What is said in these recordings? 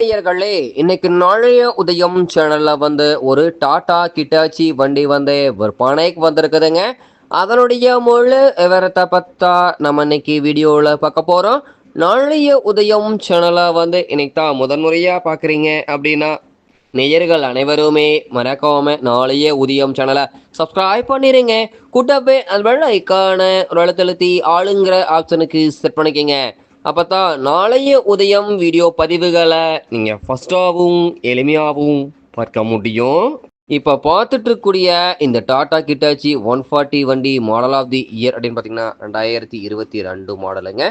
நேயர்களே இன்னைக்கு நாளைய உதயம் சேனல்ல வந்து ஒரு டாடா கிட்டாச்சி வண்டி வந்து விற்பனைக்கு வந்திருக்குதுங்க. அதனுடைய முழு விவரத்தை பத்தா நம்ம இன்னைக்கு வீடியோவில் பார்க்க போகிறோம் நாளைய உதயம் சேனலை வந்து இன்னைக்கு தான் முதன்முறையாக பார்க்குறீங்க அப்படின்னா நேயர்கள் அனைவருமே மறக்காம நாளைய உதயம் சேனலை சப்ஸ்கிரைப் பண்ணிடுங்க கூட்டப்பே அது வெள்ள ஐக்கான ஒரு அழுத்தழுத்தி ஆளுங்கிற ஆப்ஷனுக்கு செட் பண்ணிக்கோங்க. அப்பதான் நாளைய உதயம் வீடியோ பதிவுகளை நீங்கள் ஃபஸ்ட்டாகவும் எளிமையாகவும் பார்க்க முடியும். இப்போ பார்த்துட்டு இருக்கக்கூடிய இந்த டாடா கிட்டாச்சி ஒன் ஃபார்ட்டி வண்டி மாடல் ஆஃப் தி இயர் அப்படின்னு பார்த்தீங்கன்னா ரெண்டாயிரத்தி இருபத்தி ரெண்டு மாடலுங்க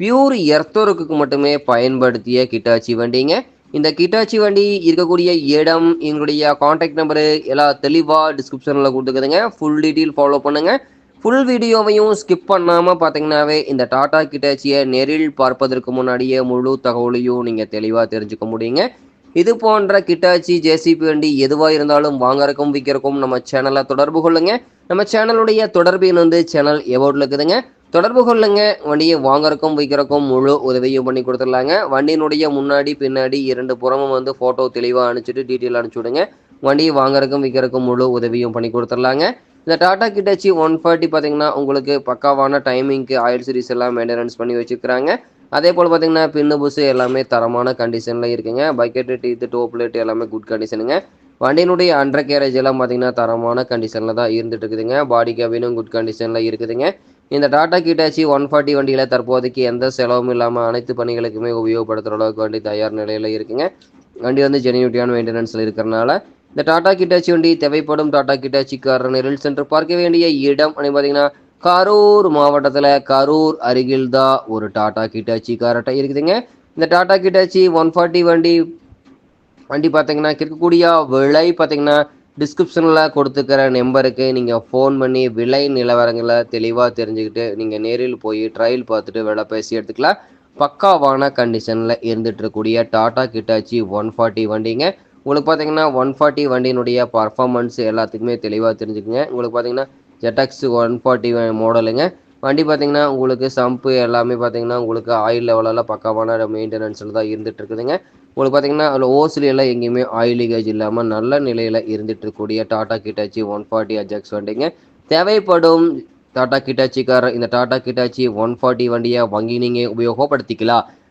பியூர் எர்த்தோருக்கு மட்டுமே பயன்படுத்திய கிட்டாச்சி வண்டிங்க. இந்த கிட்டாச்சி வண்டி இருக்கக்கூடிய இடம் எங்களுடைய காண்டாக்ட் நம்பரு எல்லாம் தெளிவாக டிஸ்கிரிப்ஷனில் கொடுத்துக்குதுங்க. ஃபுல் டீட்டெயில் ஃபாலோ பண்ணுங்க. ஃபுல் வீடியோவையும் ஸ்கிப் பண்ணாமல் பார்த்தீங்கன்னாவே இந்த டாடா கிட்டாச்சியை நேரில் பார்ப்பதற்கு முன்னாடியே முழு தகவலையும் நீங்கள் தெளிவாக தெரிஞ்சுக்க முடியுங்க. இது போன்ற கிட்டாச்சி ஜேசிபி வண்டி எதுவாக இருந்தாலும் வாங்கறக்கும் விற்கிறக்கும் நம்ம சேனலை தொடர்பு கொள்ளுங்க. நம்ம சேனலுடைய தொடர்பின் வந்து சேனல் எவோர்டில் இருக்குதுங்க. தொடர்பு கொள்ளுங்க. வண்டியை வாங்கறக்கும் விற்கிறக்கும் முழு உதவியும் பண்ணி கொடுத்துடலாங்க. வண்டியினுடைய முன்னாடி பின்னாடி இரண்டு புறமும் வந்து ஃபோட்டோ தெளிவாக அனுப்பிச்சிட்டு டீட்டெயில் அனுப்பிச்சி விடுங்க. வண்டியை வாங்கறக்கும் விற்கிறக்கும் முழு உதவியும் பண்ணி கொடுத்துடலாங்க. இந்த டாடா கிட்டாச்சி ஒன் ஃபார்ட்டி பார்த்தீங்கன்னா உங்களுக்கு பக்காவான டைமிங்க்கு ஆயில் சீரிஸ் எல்லாம் மெயின்டெனன்ஸ் பண்ணி வச்சுக்கிறாங்க. அதே போல் பார்த்தீங்கன்னா பின்னு புஸ் எல்லாமே தரமான கண்டிஷனில் இருக்குங்க. பக்கெட்டு டீத்து டோப் பிளேட் எல்லாமே குட் கண்டிஷனுங்க வண்டியினுடைய அண்டர் கேரேஜ் எல்லாம் பார்த்தீங்கன்னா தரமான கண்டிஷனில் தான் இருந்துட்டு இருக்குதுங்க. பாடி கேபினும் குட் கண்டிஷனில் இருக்குதுங்க. இந்த டாடா கிட்டாச்சி ஒன் ஃபார்ட்டி வண்டியில் தற்போதைக்கு எந்த செலவும் இல்லாமல் அனைத்து பணிகளுக்குமே உபயோகப்படுத்துகிற அளவுக்கு வண்டி தயார் நிலையில் இருக்குங்க. வண்டி வந்து ஜெனியூட்டியான மெயின்டெனன்ஸில் இருக்கிறனால இந்த டாடா கிட்டாச்சி வண்டி தேவைப்படும் டாடா கிட்டாச்சிக்காரர் நெரில் சென்று பார்க்க வேண்டிய இடம். அப்படின்னு பார்த்தீங்கன்னா கரூர் மாவட்டத்தில் கரூர் அருகில் தான் ஒரு டாடா கிட்டாச்சி காரட்டை இருக்குதுங்க. இந்த டாடா கிட்டாச்சி ஒன் ஃபார்ட்டி வண்டி வண்டி பார்த்தீங்கன்னா இருக்கக்கூடிய விலை பார்த்தீங்கன்னா டிஸ்கிரிப்ஷனில் கொடுத்துக்கிற நம்பருக்கு நீங்கள் ஃபோன் பண்ணி விலை நிலவரங்களை தெளிவாக தெரிஞ்சுக்கிட்டு நீங்கள் நேரில் போய் ட்ரையல் பார்த்துட்டு விலை பேசி எடுத்துக்கலாம். பக்காவான கண்டிஷனில் இருந்துகிட்ருக்கூடிய டாடா கிட்டாச்சி ஒன் ஃபார்ட்டி வண்டிங்க. உங்களுக்கு பார்த்தீங்கன்னா ஒன் ஃபார்ட்டி வண்டியினுடைய பர்ஃபார்மன்ஸ் எல்லாத்துக்குமே தெளிவாக தெரிஞ்சுக்குங்க. உங்களுக்கு பார்த்தீங்கன்னா ஜெட்டாக்ஸ் ஒன் ஃபார்ட்டி மாடலுங்க வண்டி பார்த்தீங்கன்னா உங்களுக்கு சம்பு எல்லாமே பார்த்தீங்கன்னா உங்களுக்கு ஆயில் லெவலெல்லாம் பக்காவான மெயின்டெனன்ஸில் தான் இருந்துகிட்டு இருக்குதுங்க உங்களுக்கு பார்த்தீங்கன்னா அதில் ஓசில எல்லாம் எங்கேயுமே ஆயில் லீகேஜ் இல்லாமல் நல்ல நிலையில் இருந்துட்டு இருக்கக்கூடிய Tata Hitachi one forty Ajax வண்டிங்க. தேவைப்படும் டாடா கிட்டாச்சி இந்த டாடா கிட்டாச்சி ஒன் ஃபார்ட்டி வண்டியை வாங்கி நீங்கள் உபயோகப்படுத்திக்கலாம்.